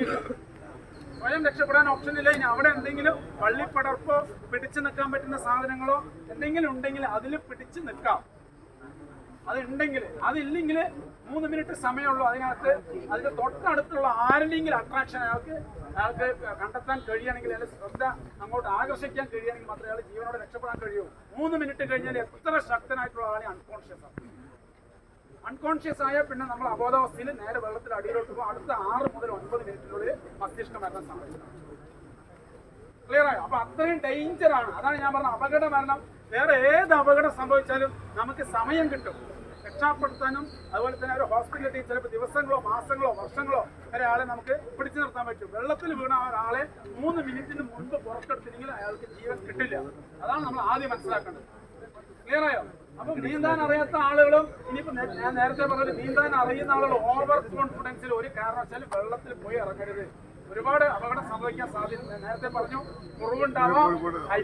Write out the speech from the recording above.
വഴിയില്ല സ്വയം രക്ഷപ്പെടാൻ ഓപ്ഷൻ ഇല്ല. ഇനി അവിടെ എന്തെങ്കിലും പള്ളിപ്പടർപ്പോ പിടിച്ചു നിൽക്കാൻ പറ്റുന്ന സാധനങ്ങളോ എന്തെങ്കിലും ഉണ്ടെങ്കിൽ അതിൽ പിടിച്ചു നിൽക്കാം. അത് ഉണ്ടെങ്കിൽ അതില്ലെങ്കിൽ മൂന്ന് മിനിറ്റ് സമയമുള്ളൂ. അതിനകത്ത് അതിന്റെ തൊട്ടടുത്തുള്ള ആരുടെയെങ്കിലും അട്രാക്ഷൻ അയാൾക്ക് അയാൾക്ക് കണ്ടെത്താൻ കഴിയുകയാണെങ്കിൽ അയാൾ ശ്രദ്ധ അങ്ങോട്ട് ആകർഷിക്കാൻ കഴിയുകയാണെങ്കിൽ മാത്രമേ അയാൾ ജീവനോടെ രക്ഷപ്പെടാൻ കഴിയൂ. മൂന്ന് മിനിറ്റ് കഴിഞ്ഞാൽ എത്ര ശക്തനായിട്ടുള്ള ആളെ അൺകോൺഷ്യസ് ആണ്. അൺകോൺഷ്യസ് ആയ പിന്നെ നമ്മൾ അബോധാവസ്ഥയിൽ നേരെ വെള്ളത്തിൽ അടിയിലോട്ട് പോകും. അടുത്ത ആറ് മുതൽ ഒൻപത് മിനിറ്റിനുള്ളിൽ മസ്തിഷ്ക മരണം ക്ലിയർ ആയോ? അപ്പൊ അത്രയും ഡേഞ്ചർ ആണ്. അതാണ് ഞാൻ പറഞ്ഞ അപകട മരണം വേറെ ഏത് അപകടം സംഭവിച്ചാലും നമുക്ക് സമയം കിട്ടും. രക്ഷപ്പെടുത്താനും അതുപോലെ തന്നെ ഒരു ഹോസ്പിറ്റലിൽ ചിലപ്പോൾ ദിവസങ്ങളോ മാസങ്ങളോ വർഷങ്ങളോ വരെ ആളെ നമുക്ക് പിടിച്ചു നിർത്താൻ പറ്റും. വെള്ളത്തിൽ വീണ ഒരാളെ മൂന്ന് മിനിറ്റിന് മുൻപ് പുറത്തെടുത്തില്ലെങ്കിൽ അയാൾക്ക് ജീവൻ കിട്ടില്ല. അതാണ് നമ്മൾ ആദ്യം മനസ്സിലാക്കേണ്ടത്. ക്ലിയർ ആയോ? അപ്പൊ നീന്താൻ അറിയാത്ത ആളുകളും ഇനിയിപ്പോ ഞാൻ നേരത്തെ പറഞ്ഞത് നീന്താൻ അറിയുന്ന ആളുകൾ ഓവർ കോൺഫിഡൻസിൽ ഒരു കാരണവശാലും വെള്ളത്തിൽ പോയി ഇറങ്ങരുത്. ഒരുപാട് അപകടം സംഭവിക്കാൻ സാധ്യത നേരത്തെ പറഞ്ഞു മുറിവുണ്ടാവാം